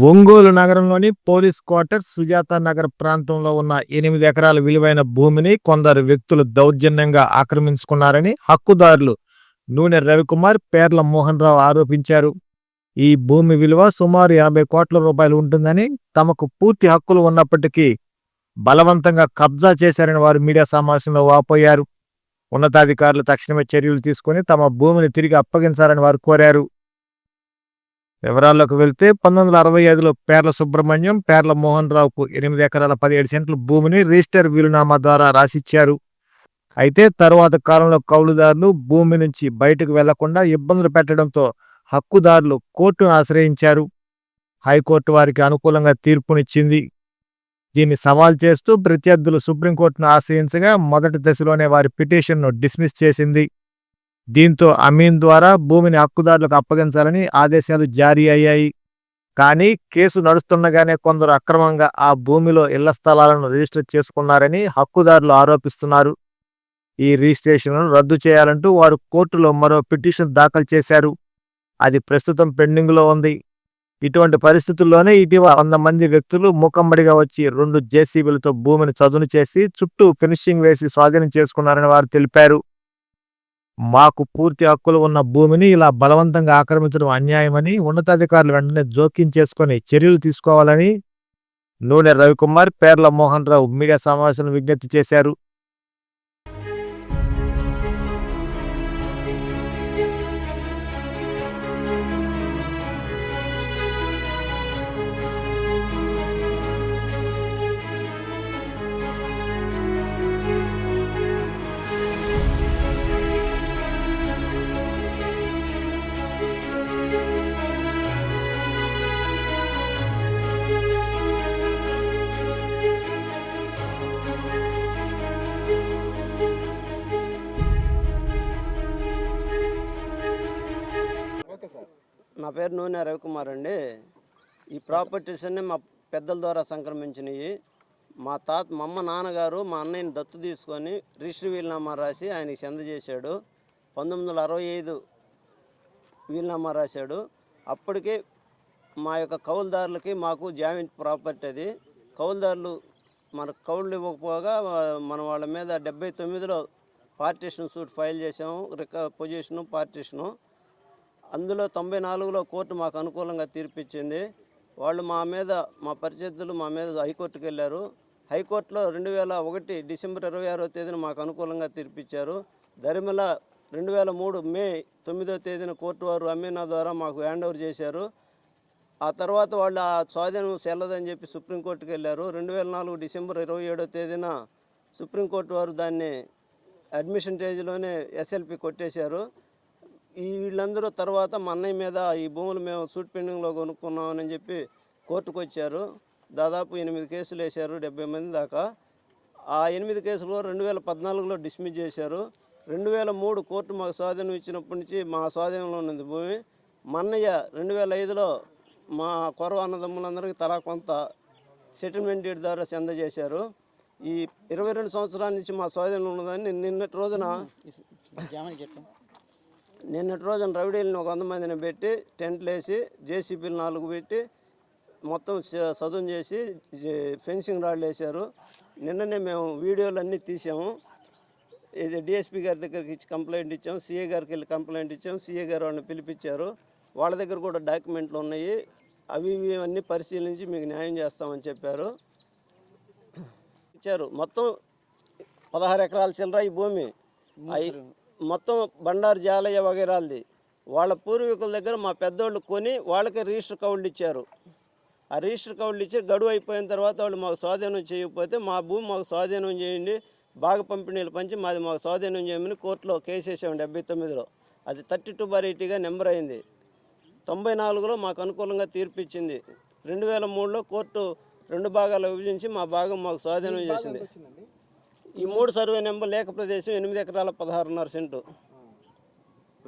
ఒంగోలు నగరంలోని police quarter Sujatha Nagar ప్రాంతంలో ఉన్న ఎనిమిది ఎకరాల విలువైన భూమిని కొందరు వ్యక్తులు దౌర్జన్యంగా ఆక్రమించుకున్నారని హక్కుదారులు నూనె రవికుమార్ పేర్ల మోహన్ రావు ఆరోపించారు. ఈ భూమి విలువ సుమారు యాభై కోట్ల రూపాయలు ఉంటుందని తమకు పూర్తి హక్కులు ఉన్నప్పటికీ బలవంతంగా కబ్జా చేశారని వారు మీడియా సమావేశంలో వాపోయారు. ఉన్నతాధికారులు తక్షణమే చర్యలు తీసుకుని తమ భూమిని తిరిగి అప్పగించాలని వారు కోరారు. వివరాల్లోకి వెళ్తే పంతొమ్మిది వందల అరవై ఐదులో పేర్ల సుబ్రహ్మణ్యం పేర్ల మోహన్ రావుకు ఎనిమిది ఎకరాల పదిహేడు సెంట్ల భూమిని రిజిస్టర్ వీలునామా ద్వారా రాసిచ్చారు. అయితే తరువాత కాలంలో కౌలుదారులు భూమి నుంచి బయటకు వెళ్ళకుండా ఇబ్బందులు పెట్టడంతో హక్కుదారులు కోర్టును ఆశ్రయించారు. హైకోర్టు వారికి అనుకూలంగా తీర్పునిచ్చింది. దీన్ని సవాల్ చేస్తూ ప్రత్యర్థులు సుప్రీంకోర్టును ఆశ్రయించగా మొదటి దశలోనే వారి పిటిషన్ను డిస్మిస్ చేసింది. దీంతో అమీన్ ద్వారా భూమిని హక్కుదారులకు అప్పగించాలని ఆదేశాలు జారీ అయ్యాయి. కానీ కేసు నడుస్తుండగానే కొందరు అక్రమంగా ఆ భూమిలో ఇళ్ళ స్థలాలను రిజిస్టర్ చేసుకున్నారని హక్కుదారులు ఆరోపిస్తున్నారు. ఈ రిజిస్ట్రేషన్లను రద్దు చేయాలంటూ వారు కోర్టులో మరో పిటిషన్ దాఖలు చేశారు. అది ప్రస్తుతం పెండింగ్లో ఉంది. ఇటువంటి పరిస్థితుల్లోనే ఇటీవల వంద మంది వ్యక్తులు మూకమ్మడిగా వచ్చి రెండు జేసీబీలతో భూమిని చదును చేసి చుట్టూ ఫినిషింగ్ వేసి స్వాధీనం చేసుకున్నారని వారు తెలిపారు. మాకు పూర్తి హక్కులు ఉన్న భూమిని ఇలా బలవంతంగా ఆక్రమించడం అన్యాయమని ఉన్నతాధికారులు వెంటనే జోక్యం చేసుకుని చర్యలు తీసుకోవాలని నూనె రవికుమార్ పేర్ల మోహన్ రావు మీడియా సమావేశంలో విజ్ఞప్తి చేశారు. పేరు నూనె రవికుమార్ అండి. ఈ ప్రాపర్టీస్ అన్నీ మా పెద్దల ద్వారా సంక్రమించినవి మా తాత మా అమ్మ నాన్నగారు మా అన్నయ్యని దత్తు తీసుకొని రిజిస్టర్ వీలునామా రాసి ఆయనకి చెంద చేశాడు. పంతొమ్మిది వందల అరవై ఐదు వీలునామా రాశాడు. అప్పటికే మా యొక్క కౌలుదారులకి మాకు జాయింట్ ప్రాపర్టీ అది. కౌలుదారులు మన కౌలు ఇవ్వకపోగా మన వాళ్ళ మీద డెబ్బై తొమ్మిదిలో పార్టీషన్ సూట్ ఫైల్ చేసాము రిక పొజిషను పార్టీషను. అందులో తొంభై నాలుగులో కోర్టు మాకు అనుకూలంగా తీర్పిచ్చింది. వాళ్ళు మా మీద మా పరిచయాలు మా మీద హైకోర్టుకు వెళ్ళారు. హైకోర్టులో రెండు వేల ఒకటి డిసెంబర్ ఇరవై ఆరో తేదీన మాకు అనుకూలంగా తీర్పిచ్చారు. దరిమిల రెండు వేల మూడు మే తొమ్మిదో తేదీన కోర్టు వారు అమీనా ద్వారా మాకు హ్యాండ్ ఓవర్ చేశారు. ఆ తర్వాత వాళ్ళు ఆ స్వాధీనం చెల్లదని చెప్పి సుప్రీంకోర్టుకు వెళ్ళారు. రెండు వేల నాలుగు డిసెంబర్ ఇరవై ఏడో తేదీన సుప్రీంకోర్టు వారు దాన్ని అడ్మిషన్ స్టేజ్లోనే ఎస్ఎల్పి కొట్టేశారు. ఈ వీళ్ళందరూ తర్వాత మా అన్నయ్య మీద ఈ భూములు మేము సూట్ పెండింగ్లో కొనుక్కున్నామని చెప్పి కోర్టుకు వచ్చారు దాదాపు ఎనిమిది కేసులు వేశారు డెబ్బై మంది దాకా. ఆ ఎనిమిది కేసులు రెండు వేల పద్నాలుగులో డిస్మిస్ చేశారు. రెండు వేల మూడు కోర్టు మాకు స్వాధీనం ఇచ్చినప్పటి నుంచి మా స్వాధీనంలో ఉన్నది భూమి. మా అన్నయ్య రెండు వేల ఐదులో మా కొరవ అన్నదమ్ములందరికీ తలా కొంత సెటిల్మెంట్ ద్వారా చెంద చేశారు. ఈ ఇరవై రెండు సంవత్సరాల నుంచి మా స్వాధీనంలో ఉన్నదని నిన్నటి రోజున నిన్నటి రోజున రవిడీలను ఒక వంద మందిని పెట్టి టెంట్లు వేసి జేసీబీలు నాలుగు పెట్టి మొత్తం సదును చేసి ఫెన్సింగ్ రాళ్ళు వేశారు. నిన్ననే మేము వీడియోలు అన్నీ తీసాము ఇది డిఎస్పీ గారి దగ్గరికి ఇచ్చి కంప్లైంట్ ఇచ్చాము సీఏ గారికి వెళ్ళి కంప్లైంట్ ఇచ్చాం సీఏ గారు వాళ్ళని పిలిపించారు. వాళ్ళ దగ్గర కూడా డాక్యుమెంట్లు ఉన్నాయి. అవి ఇవి అన్నీ పరిశీలించి మీకు న్యాయం చేస్తామని చెప్పారు. ఇచ్చారు. మొత్తం పదహారు ఎకరాల చిల్లర ఈ భూమి. మొత్తం బండారు జాలయ్య వగైరాలది. వాళ్ళ పూర్వీకుల దగ్గర మా పెద్దోళ్ళు కొని వాళ్ళకి రిజిస్టర్ కౌళ్ళు ఇచ్చారు. ఆ రిజిస్టర్ కౌళ్ళు ఇచ్చి గడువు అయిపోయిన తర్వాత వాళ్ళు మాకు స్వాధీనం చేయకపోతే మా భూమి మాకు స్వాధీనం చేయండి బాగ పంపిణీలు పంచి మాది మాకు స్వాధీనం చేయమని కోర్టులో కేసు వేసాము డెబ్బై తొమ్మిదిలో. అది థర్టీ టూ బార్ ఎయిటీగా నెంబర్ అయింది. తొంభై నాలుగులో మాకు అనుకూలంగా తీర్పు ఇచ్చింది రెండు వేల మూడులో కోర్టు రెండు భాగాలు విభజించి మా భాగం మాకు స్వాధీనం చేసింది. ఈ మూడు సర్వే నెంబర్ లేక ప్రదేశం ఎనిమిది ఎకరాల పదహారున్నర సెంటు.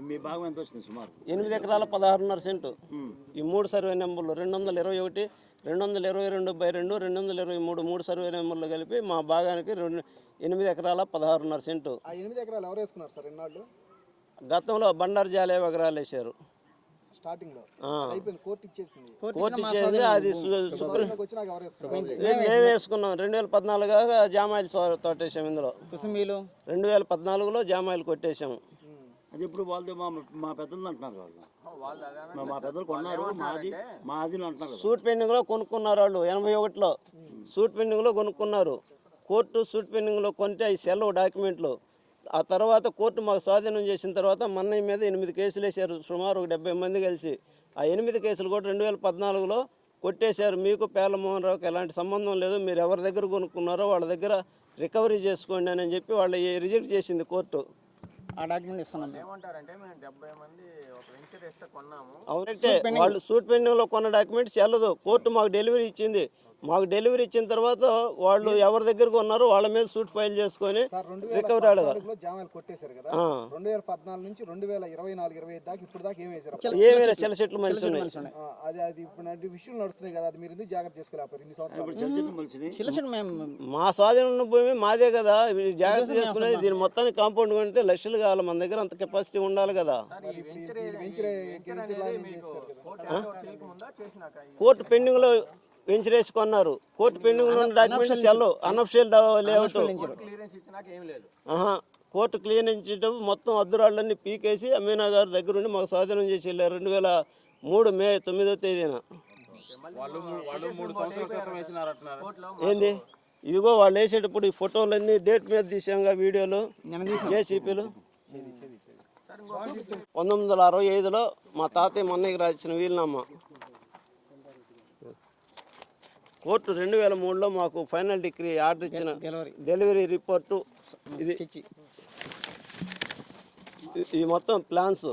మీ భాగం ఎంత వచ్చింది సుమారు? ఎనిమిది ఎకరాల పదహారున్నర సెంటు. ఈ మూడు సర్వే నెంబర్లు రెండు వందల ఇరవై ఒకటి రెండు వందల ఇరవై రెండు బై రెండు రెండు వందల ఇరవై మూడు మూడు సర్వే నెంబర్లు కలిపి మా భాగానికి రెండు ఎనిమిది ఎకరాల పదహారున్నర సెంటు. ఆ ఎనిమిది ఎకరాలు ఎవరు వేసుకున్నారు సార్ ఎన్నాళ్ళు గతంలో బండారు జాలే ఎకరాలు వేశారు. స్టార్టింగ్లో. ఆ. అయిపోయింది కోర్టు ఇచ్చేసింది. కోర్టు ఇచ్చేది అది మేము వేసుకున్నాం. రెండు వేల పద్నాలుగు జామాయిలు తో- తోటేసాం ఇందులో. కుసుమీలు? రెండు వేల పద్నాలుగులో జామాయిలు కొట్టేశాము అది ఇప్పుడు వాళ్ళది మా మా పెద్దలు అంటున్నారు వాళ్ళు. మా- పెద్దలు కొన్నారు మాది మాది అంటున్నారు కదా. సూట్ పెండింగ్లో కొనుక్కున్నారు వాళ్ళు ఎనభై ఒకటిలో. సూట్ పెండింగ్లో కొనుక్కున్నారు. కోర్టు సూట్ పెండింగ్లో కొంటే అవి సెలవు డాక్యుమెంట్లు. ఆ తర్వాత కోర్టు మాకు స్వాధీనం చేసిన తర్వాత మన్నయ్య మీద ఎనిమిది కేసులు వేశారు. సుమారు ఒక డెబ్బై మంది కలిసి. ఆ ఎనిమిది కేసులు కూడా రెండు వేల పద్నాలుగులో కొట్టేశారు. మీకు పేర్లమోహన్ రావుకి ఎలాంటి సంబంధం లేదు. మీరు ఎవరి దగ్గర కొనుక్కున్నారో వాళ్ళ దగ్గర రికవరీ చేసుకోండి అని చెప్పి వాళ్ళు రిజెక్ట్ చేసింది కోర్టు. ఆ డాక్యుమెంట్ ఇస్తున్నాం మేము. అవునంటే వాళ్ళు సూట్ పెండింగ్లో కొన్న డాక్యుమెంట్స్ చెల్లదు. కోర్టు మాకు డెలివరీ ఇచ్చింది. మాకు డెలివరీ ఇచ్చిన తర్వాత వాళ్ళు ఎవరి దగ్గరకు ఉన్నారో వాళ్ళ మీద సూట్ ఫైల్ చేసుకొని రికవరీ అడగాలి పద్నాలుగులో జామాయిలు కొట్టేశారు కదా. ఆ. రెండు వేల పద్నాలుగు నుంచి రెండు వేల ఇరవై నాలుగు ఇరవై ఐదు దాకా ఇప్పుడు దాకా ఏం వేశారు? ఏమైనా చిల్ల చెట్లు మా స్వాధీనం ఉన్న భూమి మాదే కదా జాగ్రత్త చేసుకునేది దీని మొత్తానికి కాంపౌండ్ కొంటే లక్షలు కావాలి మన దగ్గర అంత కెపాసిటీ ఉండాలి కదా. కోర్టు పెండింగ్లో వెంచరేసి కొన్నారు కోర్టు పెండింగ్లో ఉన్న డాక్యుమెంట్స్ చెల్లవు అనఫిషియల్ లేఅవుట్. ఆహా కోర్టు క్లియరెన్స్ ఇచ్చేటప్పుడు మొత్తం అద్దురాళ్ళన్నీ పీకేసి అమీనా గారి దగ్గర ఉండి మాకు స్వాధీనం చేసి వెళ్ళారు. రెండు వేల మూడు మే తొమ్మిదో తేదీన. ఏంది? ఇదిగో వాళ్ళు వేసేటప్పుడు ఈ ఫోటోలన్నీ డేట్ మీద తీసాంగా వీడియోలు. జేసీపీలు. పంతొమ్మిది వందల అరవై ఐదులో మా తాతయ్య మన్నయ్యకి రాసిన వీలునామా? కోర్టు రెండు వేల మూడులో మాకు ఫైనల్ డిగ్రీ ఆర్డర్ ఇచ్చిన డెలివరీ. డెలివరీ రిపోర్టు ఇది. ఇది మొత్తం ప్లాన్స్.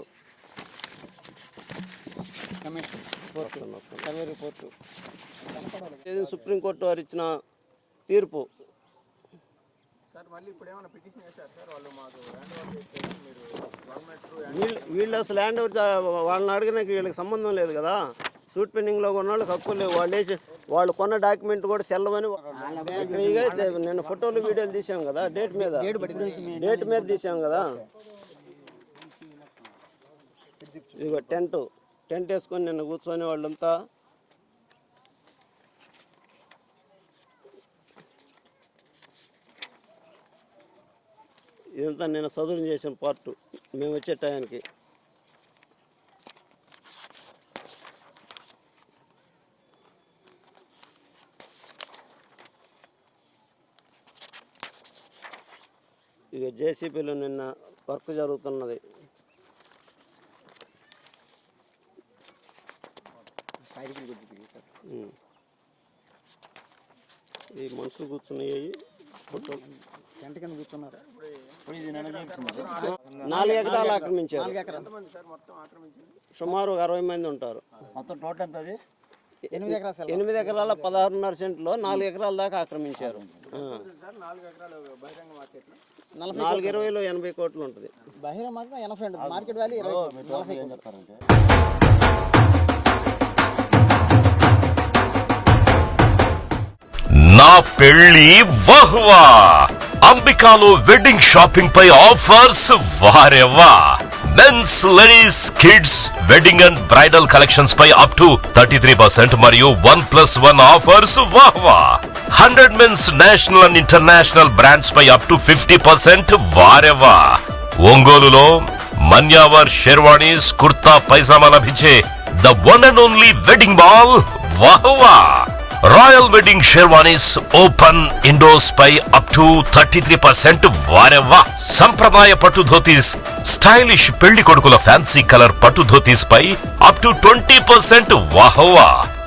సుప్రీంకోర్టు వారు ఇచ్చిన తీర్పు. వీళ్ళు అసలు ల్యాండ్ ఓవర్ వాళ్ళని అడిగినాక వీళ్ళకి సంబంధం లేదు కదా? సూట్ పెండింగ్లో వాళ్ళకి హక్కులు లేవు. వాళ్ళు వేసి వాళ్ళు కొన్న డాక్యుమెంట్ కూడా ఇది నేను ఫోటోలు వీడియోలు తీసాం కదా డేట్ మీద. డేట్ మీద తీసాం కదా. ఇదిగో టెంట్. టెంట్ వేసుకొని నిన్న కూర్చొని వాళ్ళంతా ఇదంతా నేను చదువు చేసిన పార్ట్ మేము వచ్చే టయానికి. ఇక జేసీబీలో నిన్న వర్క్ జరుగుతున్నది. ఈ మనుషులు కూర్చున్నాయి. కింద కూర్చున్నారు. నాలుగు ఎకరాలు ఆక్రమించారు. సుమారు అరవై మంది ఉంటారు. మొత్తం టోటల్ ఎంత అది? ఎనిమిది ఎకరాలు. ఎనిమిది ఎకరాల పదహారున్నర సెంట్లో నాలుగు ఎకరాల దాకా ఆక్రమించారు. నాలుగు ఇరవైలో ఎనభై కోట్లు ఉంటుంది. బహిరంగ మార్కెట్ ఎనభై ఉంటుంది. మార్కెట్ వాల్యూ ఇరవై నలభై ఏం చెప్తారంటే? నా పెళ్ళి వహ్వా. అంబికాలో వెడ్డింగ్ షాపింగ్ పై offers వారెవ్వా. Mens ladies kids wedding and bridal collections pi up to thirty three percent మరియు one plus one offers వాహ్వా. Hundred mens national and international brands pi up to fifty percent వారెవా ఒంగోలులో మన్యావర్ షెర్వాణీస్ కుర్తా పైజామా లభించే the one and only wedding ball వాహ్వా. Royal wedding sherwanis open Indos pi up to thirty three percent వారెవ్వా. సంప్రదాయ పట్టు dhotis stylish పెళ్ళి కొడుకుల fancy colour పట్టు ధోతీస్ పై up to twenty percent వాహవా.